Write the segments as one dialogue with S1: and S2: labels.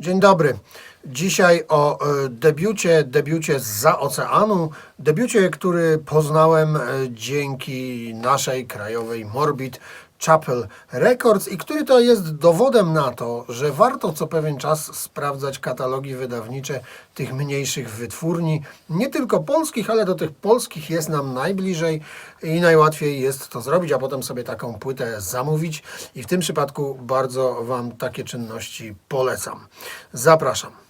S1: Dzień dobry. Dzisiaj o e, debiucie, debiucie za oceanu, debiucie, który poznałem e, dzięki naszej krajowej Morbid Chapel Records i który to jest dowodem na to, że warto co pewien czas sprawdzać katalogi wydawnicze tych mniejszych wytwórni, nie tylko polskich, ale do tych polskich jest nam najbliżej i najłatwiej jest to zrobić, a potem sobie taką płytę zamówić i w tym przypadku bardzo Wam takie czynności polecam. Zapraszam.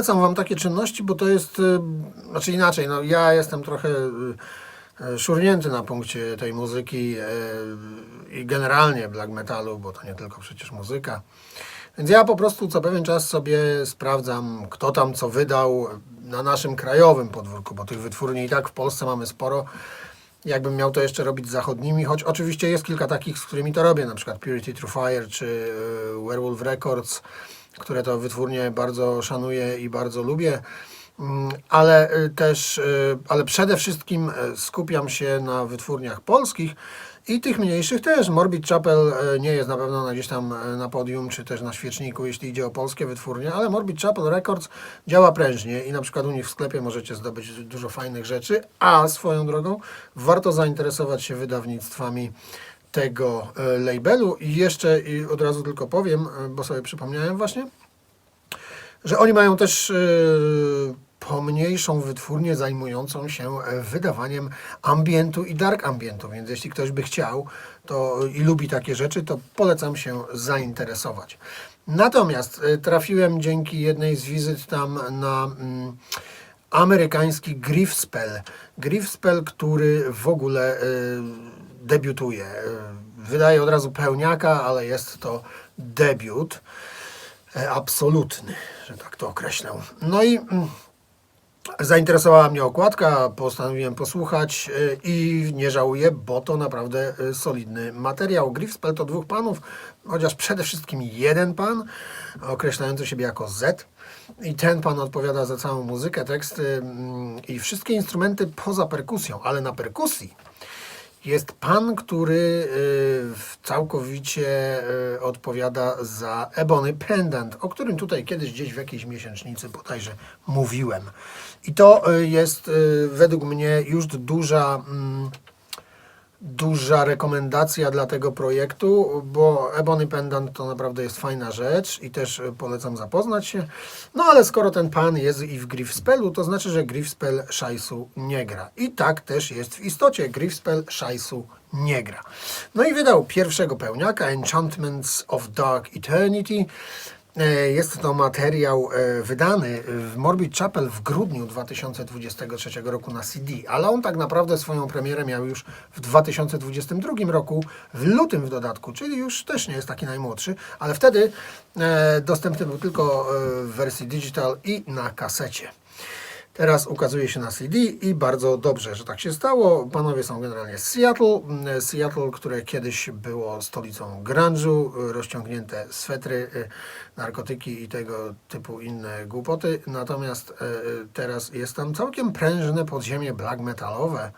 S1: Polecam Wam takie czynności, bo to jest, y, znaczy inaczej, no ja jestem trochę y, y, szurnięty na punkcie tej muzyki i generalnie black metalu, bo to nie tylko przecież muzyka. Więc ja po prostu co pewien czas sobie sprawdzam, kto tam co wydał na naszym krajowym podwórku, bo tych wytwórni i tak w Polsce mamy sporo. Jakbym miał to jeszcze robić z zachodnimi, choć oczywiście jest kilka takich, z którymi to robię, na przykład Purity True Fire czy Werewolf Records, które to wytwórnie bardzo szanuję i bardzo lubię. Mm, Ale y, też, y, ale przede wszystkim y, skupiam się na wytwórniach polskich i tych mniejszych też. Morbid Chapel nie jest na pewno na gdzieś tam na podium, czy też na świeczniku, jeśli idzie o polskie wytwórnie, ale Morbid Chapel Records działa prężnie i na przykład u nich w sklepie możecie zdobyć dużo fajnych rzeczy, a swoją drogą warto zainteresować się wydawnictwami tego y, labelu i jeszcze i od razu tylko powiem, y, bo sobie przypomniałem właśnie, że oni mają też yy, pomniejszą wytwórnię zajmującą się e, wydawaniem ambientu i dark ambientu, więc jeśli ktoś by chciał to i lubi takie rzeczy, to polecam się zainteresować. Natomiast trafiłem dzięki jednej z wizyt tam na mm, amerykański Griff Spell. Griff Spell, który w ogóle y, debiutuje. Wydaje od razu pełniaka, ale jest to debiut e, absolutny, że tak to określę. No i mm, zainteresowała mnie okładka, postanowiłem posłuchać e, i nie żałuję, bo to naprawdę e, solidny materiał. Griffspell to dwóch panów, chociaż przede wszystkim jeden pan, określający siebie jako Z. I ten pan odpowiada za całą muzykę, teksty mm, i wszystkie instrumenty poza perkusją, ale na perkusji jest pan, który y, całkowicie y, odpowiada za Ebony Pendant, o którym tutaj kiedyś gdzieś w jakiejś miesięcznicy bodajże mówiłem. I to y, jest według mnie już duża, mm, duża rekomendacja dla tego projektu, bo Ebony Pendant to naprawdę jest fajna rzecz i też y, polecam zapoznać się. No ale skoro ten pan jest i w Griffspellu, to znaczy, że Griffspell szajsu nie gra. I tak też jest w istocie. Griffspell szajsu nie gra. No i wydał pierwszego pełniaka Enchantments of Dark Eternity. E, Jest to materiał e, wydany w Morbid Chapel w grudniu 2023 roku na CD, ale on tak naprawdę swoją premierę miał już w 2022 roku, w lutym w dodatku, czyli już też nie jest taki najmłodszy, ale wtedy e, dostępny był tylko w wersji digital i na kasecie. Teraz ukazuje się na CD i bardzo dobrze, że tak się stało. Panowie są generalnie z Seattle. Mm, Seattle, które kiedyś było stolicą grunge'u, rozciągnięte swetry, y, narkotyki i tego typu inne głupoty. Natomiast y, y, teraz jest tam całkiem prężne podziemie black metalowe.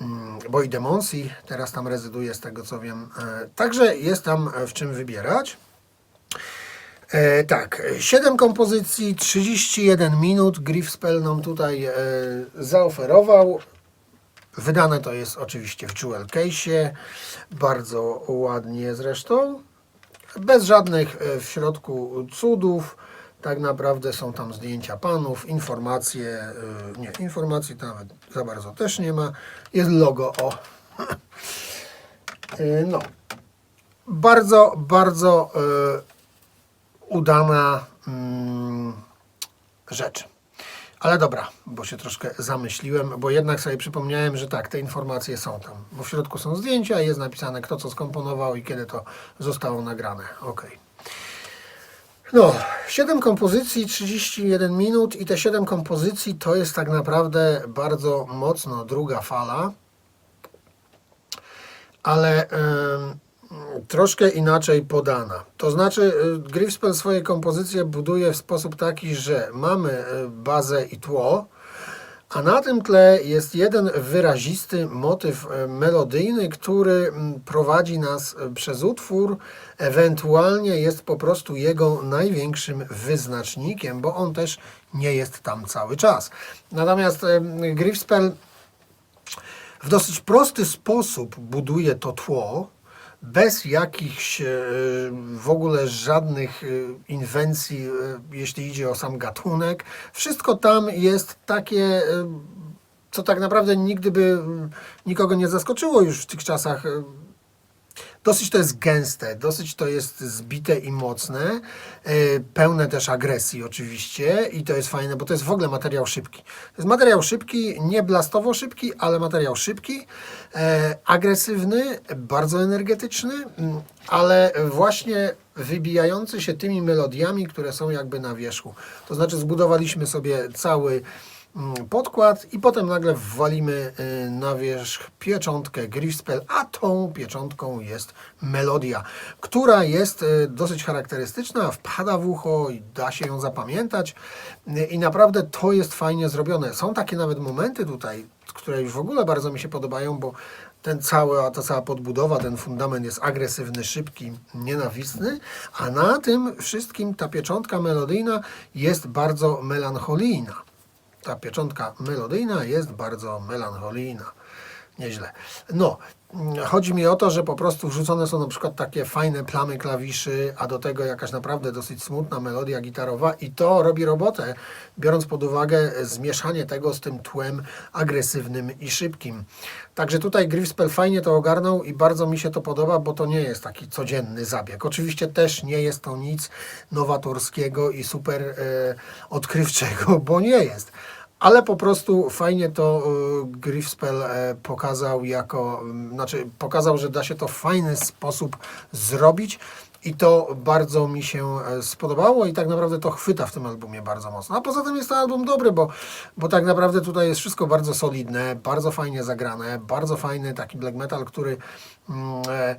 S1: Mm, Boy Demonsi teraz tam rezyduje, z tego co wiem. E, Także jest tam e, w czym wybierać. E, tak, 7 kompozycji, 31 minut. Griffspell nam tutaj e, zaoferował. Wydane to jest oczywiście w Jewel Case'ie. Bardzo ładnie zresztą. Bez żadnych e, w środku cudów. Tak naprawdę są tam zdjęcia panów, informacje. e, Nie, informacji nawet za bardzo też nie ma. Jest logo, o. E, No. Bardzo, bardzo e, udana mm, rzecz. Ale dobra, bo się troszkę zamyśliłem, bo jednak sobie przypomniałem, że tak, te informacje są tam. Bo w środku są zdjęcia jest napisane, kto co skomponował i kiedy to zostało nagrane. Ok. No, 7 kompozycji, 31 minut i te 7 kompozycji to jest tak naprawdę bardzo mocno druga fala, ale em, troszkę inaczej podana. To znaczy, y, Griffspell swoje kompozycje buduje w sposób taki, że mamy y, bazę i tło, a na tym tle jest jeden wyrazisty motyw e, melodyjny, który mm, prowadzi nas przez utwór, ewentualnie jest po prostu jego największym wyznacznikiem, bo on też nie jest tam cały czas. Natomiast Griffspell w dosyć prosty sposób buduje to tło, bez jakichś e, w ogóle żadnych e, inwencji, e, jeśli idzie o sam gatunek. Wszystko tam jest takie, co tak naprawdę nigdy by mm, nikogo nie zaskoczyło już w tych czasach. Dosyć to jest gęste, dosyć to jest zbite i mocne, e, pełne też agresji oczywiście i to jest fajne, bo to jest w ogóle materiał szybki. To jest materiał szybki, nie blastowo szybki, ale materiał szybki, e, agresywny, bardzo energetyczny, mm, ale właśnie wybijający się tymi melodiami, które są jakby na wierzchu. To znaczy zbudowaliśmy sobie cały podkład i potem nagle wwalimy y, na wierzch pieczątkę Griffspell, a tą pieczątką jest melodia, która jest y, dosyć charakterystyczna, wpada w ucho i da się ją zapamiętać Y, i naprawdę to jest fajnie zrobione. Są takie nawet momenty tutaj, które już w ogóle bardzo mi się podobają, bo ten cały, ta cała podbudowa, ten fundament jest agresywny, szybki, nienawistny, a na tym wszystkim ta pieczątka melodyjna jest bardzo melancholijna. Ta pieczątka melodyjna jest bardzo melancholijna. Nieźle. No, chodzi mi o to, że po prostu wrzucone są na przykład takie fajne plamy klawiszy, a do tego jakaś naprawdę dosyć smutna melodia gitarowa i to robi robotę, biorąc pod uwagę zmieszanie tego z tym tłem agresywnym i szybkim. Także tutaj Griffspell fajnie to ogarnął i bardzo mi się to podoba, bo to nie jest taki codzienny zabieg. Oczywiście też nie jest to nic nowatorskiego i super e, odkrywczego, bo nie jest. Ale po prostu fajnie to y, Griffspell e, pokazał jako, znaczy pokazał, że da się to w fajny sposób zrobić i to bardzo mi się e, spodobało i tak naprawdę to chwyta w tym albumie bardzo mocno. A poza tym jest to album dobry, bo, bo tak naprawdę tutaj jest wszystko bardzo solidne, bardzo fajnie zagrane, bardzo fajny taki black metal, który mm, e,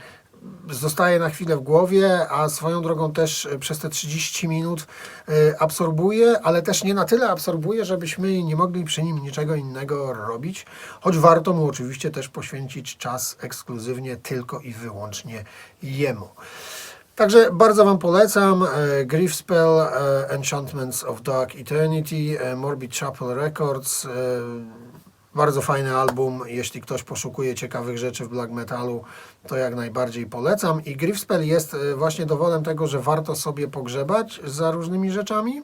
S1: zostaje na chwilę w głowie, a swoją drogą też przez te 30 minut e, absorbuje, ale też nie na tyle absorbuje, żebyśmy nie mogli przy nim niczego innego robić, choć warto mu oczywiście też poświęcić czas ekskluzywnie tylko i wyłącznie jemu. Także bardzo Wam polecam e, Griffspell, e, Enchantments of Dark Eternity, e, Morbid Chapel Records. Bardzo fajny album. Jeśli ktoś poszukuje ciekawych rzeczy w black metalu, to jak najbardziej polecam. I Griffspell jest e, właśnie dowodem tego, że warto sobie pogrzebać za różnymi rzeczami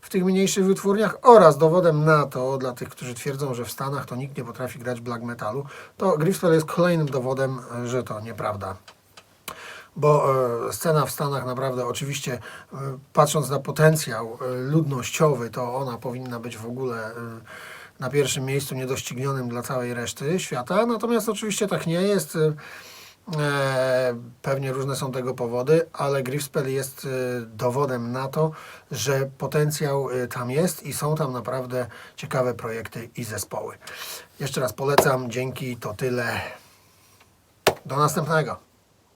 S1: w tych mniejszych wytwórniach oraz dowodem na to, dla tych, którzy twierdzą, że w Stanach to nikt nie potrafi grać black metalu, to Griffspell jest kolejnym dowodem, że to nieprawda bo e, scena w Stanach naprawdę oczywiście e, patrząc na potencjał ludnościowy, to ona powinna być w ogóle na pierwszym miejscu niedoścignionym dla całej reszty świata. Natomiast oczywiście tak nie jest. E, Pewnie różne są tego powody, ale Griffspell jest e, dowodem na to, że potencjał e, tam jest i są tam naprawdę ciekawe projekty i zespoły. Jeszcze raz polecam, dzięki, to tyle. Do następnego.